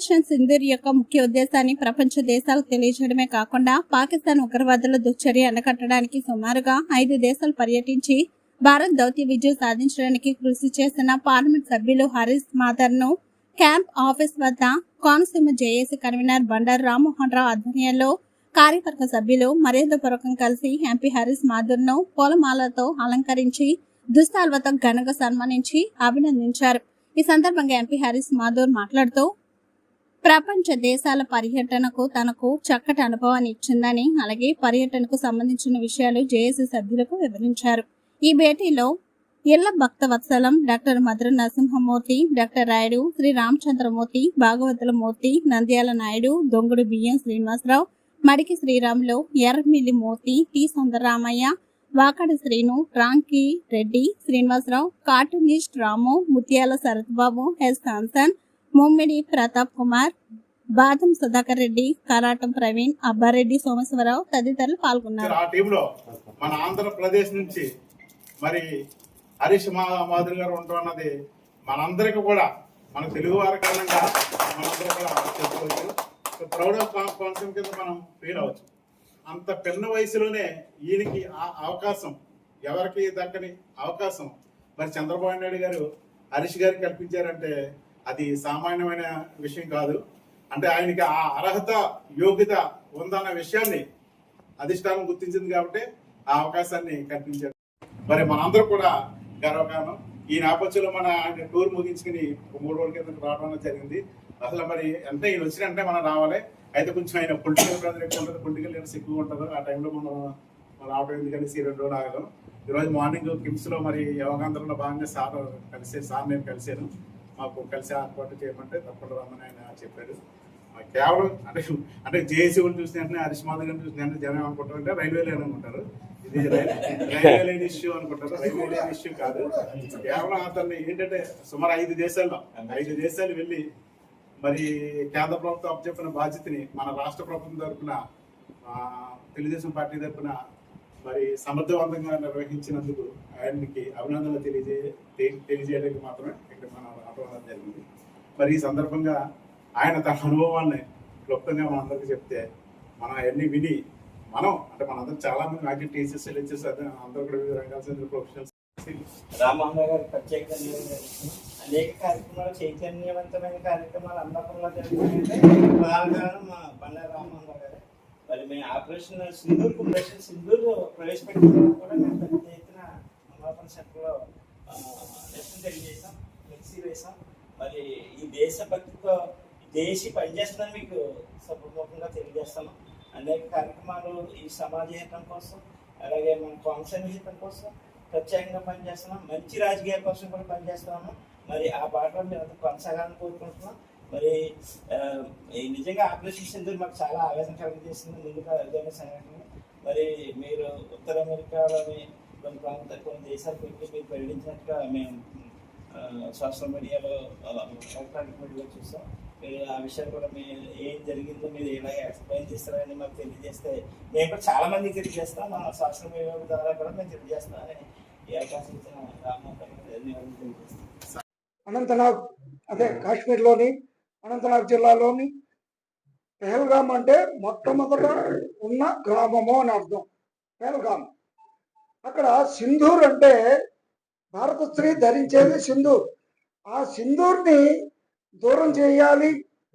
Operation Sindoor యొక్క ముఖ్య ఉద్దేశాన్ని ప్రపంచ దేశాలకు తెలియజేయడమే కాకుండా పాకిస్తాన్ ఉగ్రవాదుల దుశ్చర్య అనకట్టడానికి సుమారుగా ఐదు దేశాలు పర్యటించి భారత్ దౌత్య విజయం సాధించడానికి కృషి చేసిన పార్లమెంట్ సభ్యులు హరీష్ మాథర్ను క్యాంప్ ఆఫీస్ వద్ద కోనసీమ జేఏసీ కన్వీనర్ బండారు రామ్మోహన్ రావు ఆధ్వర్యంలో కార్యవర్గ సభ్యులు మర్యాదపూర్వకం కలిసి ఎంపీ హరీష్ మాథుర్ను పూలమాలతో అలంకరించి దుస్తాల్వతో ఘనంగా సన్మానించి అభినందించారు. ఈ సందర్భంగా ఎంపీ హరీష్ మాథూర్ మాట్లాడుతూ ప్రపంచ దేశాల పర్యటనకు తనకు చక్కటి అనుభవాన్ని ఇచ్చిందని అలాగే పర్యటనకు సంబంధించిన విషయాలు జేఏసీ సభ్యులకు వివరించారు. ఈ భేటీలో Illa Bhakta Vatsalam doctor Madhura Narasimhamurthy doctor Rayudu Sri Ramachandramurthy Bhagavatula Murthy Nandyala Naidu Dongudu Biyyam Srinivasarao Madiki Sriramulu Erramilli Murthy T Sundararamaiah Vakadi Srinu Ramki Reddy Srinivasarao cartoonist Ramu Mutyala Sarathbabu S కాన్సన్ Mummidi Pratap Kumar Badam Sudhakar Reddy Karatam Praveen Abbareddy Someswara Rao తదితరులు పాల్గొన్నారు. ఆ టీంలో మన ఆంధ్రప్రదేశ్ నుంచి మరి హరీష్ మాధురి గారు ఉంటున్నది మనందరికీ కూడా మన తెలుగు వారి కారణంగా మనందరూ కూడా చెప్పుకోవచ్చు. ప్రౌడ్ ఆఫ్ కాన్సెప్ట్ కింద మనం ఫీల్ అవ్వచ్చు. అంత పిన్న వయసులోనే ఈయనకి ఆ అవకాశం ఎవరికి దక్కని అవకాశం మరి చంద్రబాబు నాయుడు గారు హరీష్ గారు కల్పించారంటే అది సామాన్యమైన విషయం కాదు. అంటే ఆయనకి ఆ అర్హత యోగ్యత ఉందన్న విషయాన్ని అధిష్టానం గుర్తించింది కాబట్టి ఆ అవకాశాన్ని కల్పించారు. మరి మనందరూ కూడా గర్వకారణం. ఈ నేపథ్యంలో మన ఆయన టూర్ ముగించుకుని మూడు రోజుల కింద రావడం జరిగింది. అసలు మరి అంటే ఈయన వచ్చినంటే మనం రావాలి. అయితే కొంచెం ఆయన పొలిటికల్ ప్రెజర్ ఎక్కువ ఉంటుంది పొలిటికల్ లీడర్స్ ఎక్కువ ఉంటారు. ఆ టైంలో మనం రావడం ఎందుకంటే సీ రెండు రోజులు ఆగలం ఈరోజు మార్నింగ్ కిమ్స్లో మరి యోగాంధ్రంలో భాగంగా సార్ కలిసే సార్ నేను కలిశాను. మాకు కలిసి ఏర్పాటు చేయమంటే తప్పకుండా రమ్మని ఆయన చెప్పాడు. కేవలం అంటే అంటే జేఏసీ కూడా చూసిన వెంటనే హరీష్ మాధవ్ గారిని చూసిన వెంటనే జనం అనుకుంటారంటే రైల్వే లైన్ అనుకుంటారు. ఇది రైల్వే లైన్ ఇష్యూ అనుకుంటారు. రైల్వే లైన్ ఇష్యూ కాదు. కేవలం అతన్ని ఏంటంటే సుమారు ఐదు దేశాల్లో ఐదు దేశాలు వెళ్ళి మరి కేంద్ర ప్రభుత్వం అప్పచెప్పిన బాధ్యతని మన రాష్ట్ర ప్రభుత్వం తరఫున తెలుగుదేశం పార్టీ తరఫున మరి సమర్థవంతంగా నిర్వహించినందుకు ఆయనకి అభినందనలు తెలియజే తెలియజేయడానికి మాత్రమే ఇక్కడ రావడం జరిగింది. మరి ఈ సందర్భంగా ఆయన తన అనుభవాన్ని క్లుప్తంగా మనందరికీ చెప్తే మనం అవన్నీ విని మనం అంటే మనందరం చాలా మంది నాకు టీచర్స్ లెక్చర్స్ అందరూ కూడా వివిధ రంగాల చెందిన ప్రొఫెషనల్స్ రామమోహన్ గారు ప్రత్యేకంగా అనేక కార్యక్రమాలు చైతన్యవంతమైన కార్యక్రమాలు అన్నపూర్లో జరుగుతున్నాయంటే మా బండ రామమోహన్ గారు మరి మేము ఆపరేషన్ సింధూర్ ఆపరేషన్ సింధూర్ ప్రవేశపెట్టిన కూడా మేము పెద్ద ఎత్తున అమలాపురం సెంటర్లో లెసన్ తెలియజేసాం ఫ్లెక్సీ మరి ఈ దేశభక్తితో దేశి పనిచేస్తుందని మీకు సభముఖంగా తెలియజేస్తాము అనేక కార్యక్రమాలు ఈ సమాజ హితం కోసం అలాగే మన కోనసీమ హితం కోసం ప్రత్యేకంగా పనిచేస్తున్నాం. మంచి రాజకీయాల కోసం కూడా పనిచేస్తున్నాము. మరి ఆ బాటలో మీరు అంతా కొనసాగాలని కోరుకుంటున్నాం. మరి నిజంగా ఆపరేషన్ సింధూర్ మాకు చాలా ఆవేదన కలిగజేసింది ముందుగా అదే సంఘటన. మరి మీరు ఉత్తర అమెరికాలోని కొన్ని ప్రాంత కొన్ని దేశాలకు వెళ్ళి మీరు పర్యటించినట్టుగా మేము సోషల్ మీడియాలో ఎలక్ట్రానిక్ చూస్తాం. మీరు ఆ విషయాలు కూడా మీ ఏం జరిగిందో మీరు ఎలా ఎక్స్ప్లెయిన్ చేస్తారని మాకు తెలియజేస్తే నేను కూడా చాలా మందికి తెలియజేస్తాం. మా సోషల్ మీడియా ద్వారా కూడా మేము తెలియజేస్తానని ఈ అవకాశం ఇచ్చిన రామ్మోహన్ అనంతనాగ్ అదే కాశ్మీర్లోని అనంతనాగ్ జిల్లాలోని పెహల్గామ్ అంటే మొట్టమొదట ఉన్న గ్రామము అని అర్థం. పెహల్గామ్ అక్కడ సింధూర్ అంటే భారత స్త్రీ ధరించేది సింధూర్. ఆ సింధూర్ని దూరం చేయాలి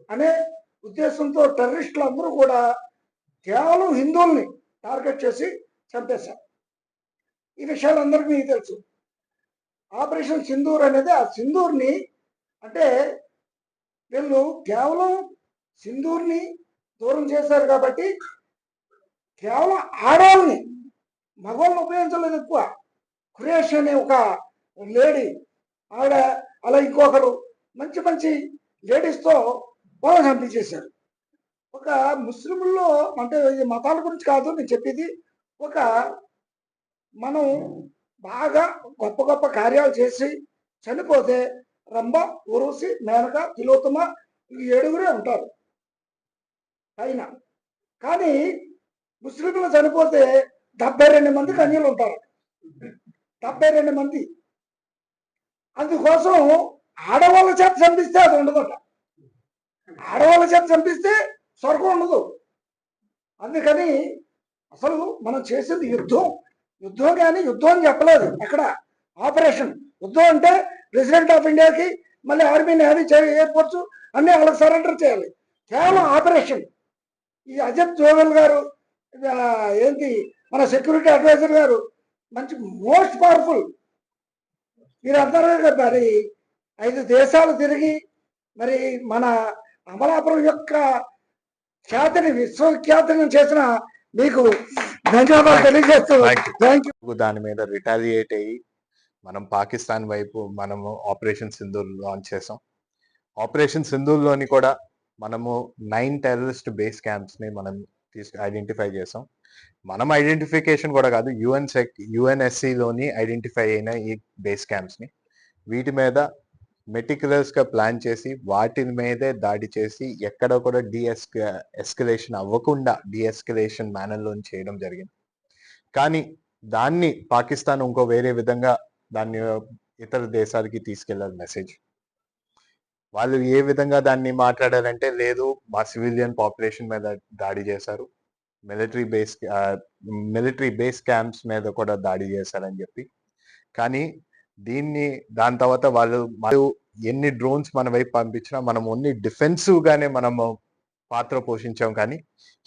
అనే ఉద్దేశంతో టెర్రరిస్టులు అందరూ కూడా కేవలం హిందువుల్ని టార్గెట్ చేసి చంపేశారు. ఈ విషయాలు అందరికీ మీకు తెలుసు. ఆపరేషన్ సింధూర్ అనేది ఆ సింధూర్ని అంటే వీళ్ళు కేవలం సింధూర్ని దూరం చేశారు కాబట్టి కేవలం ఆడవాళ్ళని మగవాళ్ళని ఉపయోగించలేదు ఎక్కువ. ఖురేష్ అనే ఒక లేడీ ఆవిడ అలా ఇంకొకరు మంచి మంచి లేడీస్తో వాళ్ళని చంపించేశారు ఒక ముస్లింల్లో అంటే ఈ మతాల గురించి కాదు నేను చెప్పేది ఒక మనం బాగా గొప్ప గొప్ప కార్యాలు చేసి చనిపోతే రంభ ఉరుసి మేనక తిలోత్తమ ఈ ఏడుగురే ఉంటారు. పైన. కానీ ముస్లింలు చనిపోతే డెబ్బై రెండు మంది కన్యలు ఉంటారు. డెబ్బై రెండు మంది. అందుకోసం ఆడవాళ్ళ చేత చంపిస్తే అది ఉండదట. ఆడవాళ్ళ చేత చంపిస్తే స్వర్గం ఉండదు. అందుకని అసలు మనం చేసేది యుద్ధం. యుద్ధం కానీ యుద్ధం అని చెప్పలేదు. ఎక్కడ? ఆపరేషన్. యుద్ధం అంటే ప్రెసిడెంట్ ఆఫ్ ఇండియాకి మళ్ళీ ఆర్మీ నేవీ ఎయిర్పోర్ట్స్ అన్నీ వాళ్ళకి సరెండర్ చేయాలి. కేవలం ఆపరేషన్. ఈ అజిత్ జోవల్ గారు ఏంటి మన సెక్యూరిటీ అడ్వైజర్ గారు మంచి మోస్ట్ పవర్ఫుల్ మీరు అంటారు కదా మరి ఐదు దేశాలు తిరిగి మరి మన అమలాపురం యొక్క ఖ్యాతిని విశ్వఖ్యాతిని చేసిన మీకు ధన్యవాదాలు తెలియజేస్తూ. థ్యాంక్ యూ దాని మీద రిటాలియేట్ అయ్యి మనం పాకిస్తాన్ వైపు మనము ఆపరేషన్ సింధూర్ లాంచ్ చేసాం. ఆపరేషన్ సింధూర్లోని కూడా మనము నైన్ టెర్రరిస్ట్ బేస్ క్యాంప్స్ని మనం తీసుకు ఐడెంటిఫై చేసాం. మనం ఐడెంటిఫికేషన్ కూడా కాదు యుఎన్ సెక్ యుఎన్ఎస్సి లోని ఐడెంటిఫై అయిన ఈ బేస్ క్యాంప్స్ని. వీటి మీద మెటిక్యులర్స్గా ప్లాన్ చేసి వాటి మీదే దాడి చేసి ఎక్కడ కూడా డిఎస్క ఎస్కలేషన్ అవ్వకుండా డిఎస్కలేషన్ మేనర్ చేయడం జరిగింది. కానీ దాన్ని పాకిస్తాన్ ఇంకో వేరే విధంగా దాన్ని ఇతర దేశాలకి తీసుకెళ్ళాలి మెసేజ్ వాళ్ళు ఏ విధంగా దాన్ని మాట్లాడారంటే లేదు మా సివిలియన్ పాపులేషన్ మీద దాడి చేశారు. Military base military base camps మీద కూడా దాడి చేశారని చెప్పి. కానీ దీన్ని దాని తర్వాత వాళ్ళు మరియు ఎన్ని డ్రోన్స్ మన వైపు పంపించినా మనం ఓన్లీ డిఫెన్సివ్ గానే మనము పాత్ర పోషించాం కానీ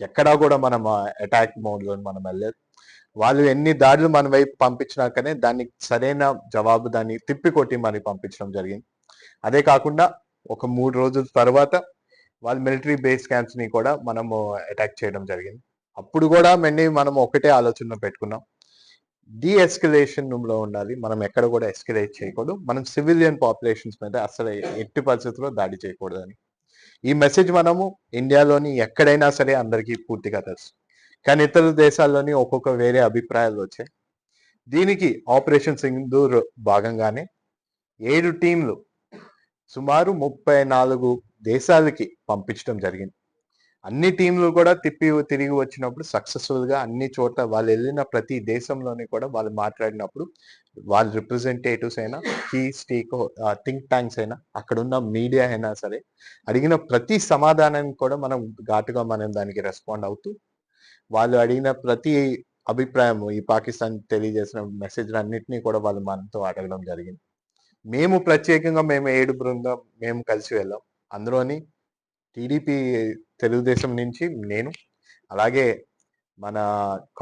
ఎక్కడా కూడా మనం అటాక్ మోడ్లో మనం వెళ్ళలేదు. వాళ్ళు ఎన్ని దాడులు మన వైపు పంపించినాకనే దానికి సరైన జవాబు దాన్ని తిప్పి కొట్టి మనకి పంపించడం జరిగింది. అదే కాకుండా ఒక మూడు రోజుల తర్వాత వాళ్ళ మిలిటరీ బేస్ క్యాంప్స్ని కూడా మనము అటాక్ చేయడం జరిగింది. అప్పుడు కూడా మళ్ళీ మనం ఒకటే ఆలోచన పెట్టుకున్నాం. డి ఎస్కలేషన్లో ఉండాలి. మనం ఎక్కడ కూడా ఎస్కలేట్ చేయకూడదు. మనం సివిలియన్ పాపులేషన్స్ మీద అసలు ఎట్టి పరిస్థితుల్లో దాడి చేయకూడదు అని ఈ మెసేజ్ మనము ఇండియాలోని ఎక్కడైనా సరే అందరికీ పూర్తిగా తెలుసు. కానీ ఇతర దేశాల్లోని ఒక్కొక్క వేరే అభిప్రాయాలు వచ్చాయి. దీనికి ఆపరేషన్ సింధూర్ భాగంగానే ఏడు టీంలు సుమారు ముప్పై నాలుగు దేశాలకి పంపించడం జరిగింది. అన్ని టీంలు కూడా తిప్పి తిరిగి వచ్చినప్పుడు సక్సెస్ఫుల్గా అన్ని చోట్ల వాళ్ళు వెళ్ళిన ప్రతి దేశంలోని కూడా వాళ్ళు మాట్లాడినప్పుడు వాళ్ళ రిప్రజెంటేటివ్స్ అయినా కీ స్టేక్ థింక్ ట్యాంక్స్ అయినా అక్కడ ఉన్న మీడియా అయినా సరే అడిగిన ప్రతి సమాధానానికి కూడా మనం ఘాటుగా మనం దానికి రెస్పాండ్ అవుతూ వాళ్ళు అడిగిన ప్రతి అభిప్రాయం ఈ పాకిస్తాన్ తెలియజేసిన మెసేజ్ అన్నింటినీ కూడా వాళ్ళు మనతో అడగడం జరిగింది. మేము ప్రత్యేకంగా మేము ఏడు బృందం మేము కలిసి వెళ్ళాం. అందులోని టీడీపీ తెలుగుదేశం నుంచి నేను అలాగే మన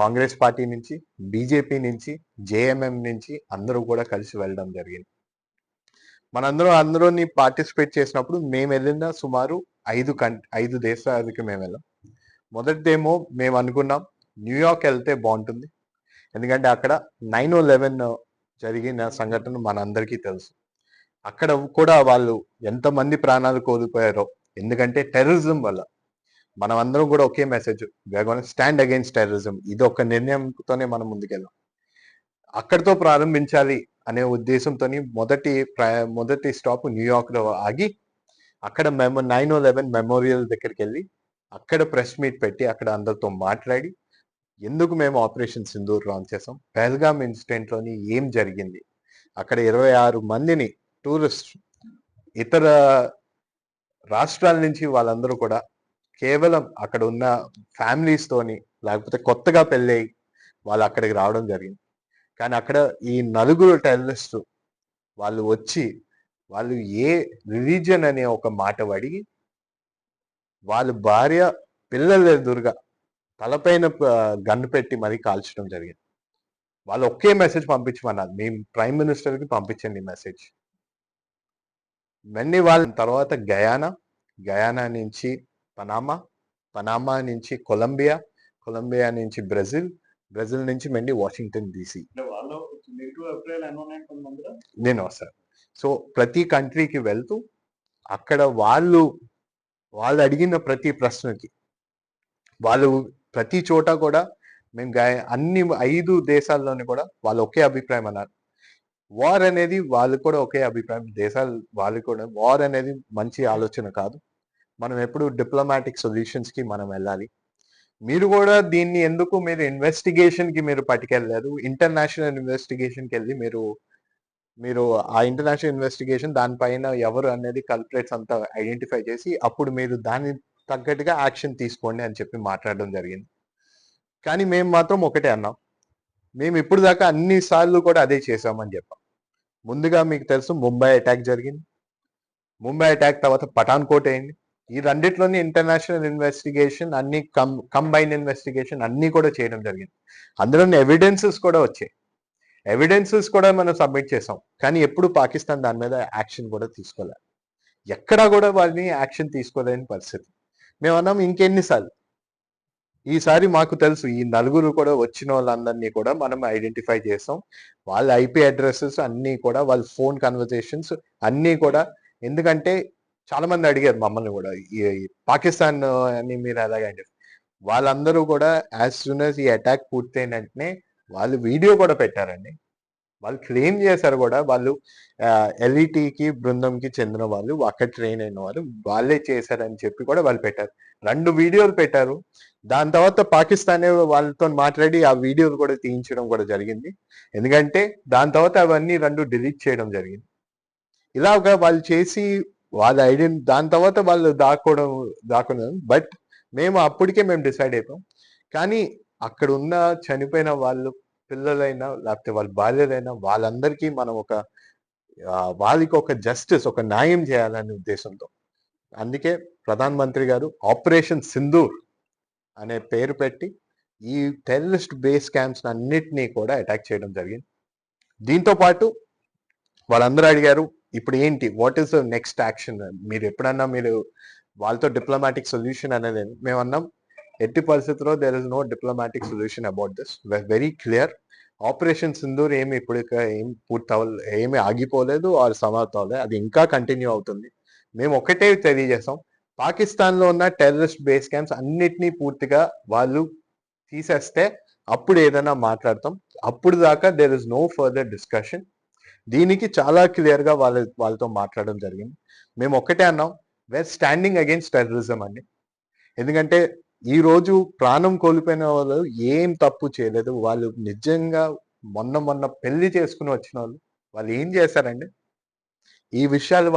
కాంగ్రెస్ పార్టీ నుంచి బీజేపీ నుంచి జేఎంఎం నుంచి అందరూ కూడా కలిసి వెళ్ళడం జరిగింది. మనందరం అందరూని పార్టిసిపేట్ చేసినప్పుడు మేము వెళ్ళిన సుమారు ఐదు కం ఐదు దేశాలకి మేము వెళ్ళాం. మొదటిదేమో మేము అనుకున్నాం న్యూయార్క్ వెళ్తే బాగుంటుంది. ఎందుకంటే అక్కడ నైన్ ఓ లెవెన్ జరిగిన సంఘటన మనందరికీ తెలుసు. అక్కడ కూడా వాళ్ళు ఎంతమంది ప్రాణాలు కోల్పోయారో ఎందుకంటే టెర్రరిజం వల్ల. మనం అందరం కూడా ఒకే మెసేజ్ స్టాండ్ అగైన్స్ టెర్రరిజం ఇది ఒక నిర్ణయంతోనే మనం ముందుకెళ్ళాం. అక్కడితో ప్రారంభించాలి అనే ఉద్దేశంతో మొదటి ప్ర- మొదటి స్టాప్ న్యూయార్క్లో ఆగి అక్కడ memo nine O eleven memorial దగ్గరికి వెళ్ళి అక్కడ ప్రెస్ మీట్ పెట్టి అక్కడ అందరితో మాట్లాడి ఎందుకు మేము ఆపరేషన్ సింధూర్ లాంచ్ చేసాం పెహల్గామ్ ఇన్సిడెంట్లోని ఏం జరిగింది? అక్కడ ఇరవై ఆరు మందిని టూరిస్ట్ ఇతర రాష్ట్రాల నుంచి వాళ్ళందరూ కూడా కేవలం అక్కడ ఉన్న ఫ్యామిలీస్ తోని లేకపోతే కొత్తగా పెళ్ళై వాళ్ళు అక్కడికి రావడం జరిగింది. కానీ అక్కడ ఈ నలుగురు టెర్రరిస్ట్ వాళ్ళు వచ్చి వాళ్ళు ఏ రిలీజియన్ అనే ఒక మాట అడిగి వాళ్ళ భార్య పిల్లలు ఎదురుగా తలపైన గన్ను పెట్టి మరీ కాల్చడం జరిగింది. వాళ్ళు ఒకే మెసేజ్ పంపించమన్నారు. మేము ప్రైమ్ మినిస్టర్కి పంపించండి మెసేజ్ మళ్ళీ వాళ్ళ తర్వాత గయానా. గయానా నుంచి పనామా. పనామా నుంచి కొలంబియా. కొలంబియా నుంచి బ్రెజిల్. బ్రెజిల్ నుంచి మళ్ళీ వాషింగ్టన్ డీసీ. నేను వస్తాను. సో ప్రతి కంట్రీకి వెళ్తూ అక్కడ వాళ్ళు వాళ్ళు అడిగిన ప్రతి ప్రశ్నకి వాళ్ళు ప్రతి చోట కూడా మేము అన్ని ఐదు దేశాల్లోని కూడా వాళ్ళు ఒకే అభిప్రాయం అన్నారు. వార్ అనేది వాళ్ళు కూడా ఒకే అభిప్రాయం. దేశాలు వాళ్ళు కూడా. వార్ అనేది మంచి ఆలోచన కాదు. మనం ఎప్పుడు డిప్లొమాటిక్ సొల్యూషన్స్కి మనం వెళ్ళాలి. మీరు కూడా దీన్ని ఎందుకు మీరు ఇన్వెస్టిగేషన్కి మీరు పట్టుకెళ్ళలేదు ఇంటర్నేషనల్ ఇన్వెస్టిగేషన్కి వెళ్ళి మీరు మీరు ఆ ఇంటర్నేషనల్ ఇన్వెస్టిగేషన్ దానిపైన ఎవరు అనేది కల్పరేట్స్ అంతా ఐడెంటిఫై చేసి అప్పుడు మీరు దాన్ని తగ్గట్టుగా యాక్షన్ తీసుకోండి అని చెప్పి మాట్లాడడం జరిగింది. కానీ మేము మాత్రం ఒకటే అన్నాం. మేము ఇప్పుడు దాకా అన్ని సార్లు కూడా అదే చేసామని చెప్పాం. ముందుగా మీకు తెలుసు ముంబై అటాక్ జరిగింది. ముంబై అటాక్ తర్వాత పఠాన్ కోట్ అయింది. ఈ రెండిట్లోని ఇంటర్నేషనల్ ఇన్వెస్టిగేషన్ అన్ని కం కంబైన్ ఇన్వెస్టిగేషన్ అన్ని కూడా చేయడం జరిగింది. అందులోని ఎవిడెన్సెస్ కూడా వచ్చాయి. ఎవిడెన్సెస్ కూడా మనం సబ్మిట్ చేసాం కానీ ఎప్పుడు పాకిస్తాన్ దాని మీద యాక్షన్ కూడా తీసుకోలేదు ఎక్కడా కూడా వాళ్ళని యాక్షన్ తీసుకోలేని పరిస్థితి. మేము అన్నాం ఇంకెన్నిసార్లు? ఈసారి మాకు తెలుసు ఈ నలుగురు కూడా వచ్చిన వాళ్ళందరినీ కూడా మనం ఐడెంటిఫై చేసాం. వాళ్ళ ఐపీ అడ్రస్సెస్ అన్నీ కూడా వాళ్ళ ఫోన్ కన్వర్జేషన్స్ అన్నీ కూడా. ఎందుకంటే చాలా మంది అడిగారు మమ్మల్ని కూడా ఈ ఈ పాకిస్తాన్ అని మీరు ఎలాగండి వాళ్ళందరూ కూడా యాజ్ సూన్ యాజ్ ఈ అటాక్ పూర్తయిన వెంటనే వాళ్ళు వీడియో కూడా పెట్టారండి. వాళ్ళు క్లెయిమ్ చేశారు కూడా. వాళ్ళు ఎల్ఈటికి బృందంకి చెందిన వాళ్ళు అక్కడ ట్రైన్ అయిన వాళ్ళు వాళ్ళే చేశారని చెప్పి కూడా వాళ్ళు పెట్టారు. రెండు వీడియోలు పెట్టారు. దాని తర్వాత పాకిస్తాన్ వాళ్ళతో మాట్లాడి ఆ వీడియోలు కూడా తీయించడం కూడా జరిగింది. ఎందుకంటే దాని తర్వాత అవన్నీ రెండు డిలీట్ చేయడం జరిగింది. ఇలాగా వాళ్ళు చేసి వాళ్ళ ఐడెంటి దాని తర్వాత వాళ్ళు దాక్కోవడం దాక్కున్నారు. బట్ మేము అప్పటికే మేము డిసైడ్ అయిపోయాం. కానీ అక్కడ ఉన్న చనిపోయిన వాళ్ళు పిల్లలైనా లేకపోతే వాళ్ళ భార్యలైనా వాళ్ళందరికీ మనం ఒక వాళ్ళకి ఒక జస్టిస్ ఒక న్యాయం చేయాలనే ఉద్దేశంతో. అందుకే ప్రధాన మంత్రి గారు ఆపరేషన్ సింధూర్ అనే పేరు పెట్టి ఈ టెర్రరిస్ట్ బేస్ క్యాంప్స్ అన్నిటినీ కూడా అటాక్ చేయడం జరిగింది. దీంతో పాటు వాళ్ళందరూ అడిగారు ఇప్పుడు ఏంటి? What is the next action మీరు ఎప్పుడన్నా మీరు వాళ్ళతో డిప్లొమాటిక్ సొల్యూషన్ అనేది మేము అన్నాం ఎట్టి పరిస్థితుల్లో there is no diplomatic solution about this very clear operation Sindoor ఏమి ఇప్పుడు ఏం పూర్తి ఏమి ఆగిపోలేదు ఆర్ సమాప్తం అవ్వలేదు. అది ఇంకా కంటిన్యూ అవుతుంది. మేము ఒకటే తెలియజేస్తాం. పాకిస్తాన్లో ఉన్న టెర్రరిస్ట్ బేస్ క్యాంప్స్ అన్నిటినీ పూర్తిగా వాళ్ళు తీసేస్తే అప్పుడు ఏదైనా మాట్లాడతాం. అప్పుడు దాకా there is no further discussion దీనికి చాలా క్లియర్గా వాళ్ళ వాళ్ళతో మాట్లాడడం జరిగింది. మేము ఒకటే అన్నాం. వేర్ స్టాండింగ్ అగైన్స్ టెర్రరిజం అండి. ఎందుకంటే ఈ రోజు ప్రాణం కోల్పోయిన వాళ్ళు ఏం తప్పు చేయలేదు. వాళ్ళు నిజంగా మొన్న మొన్న పెళ్ళి చేసుకుని వచ్చిన వాళ్ళు. వాళ్ళు ఏం చేశారండి? ఈ విషయాలు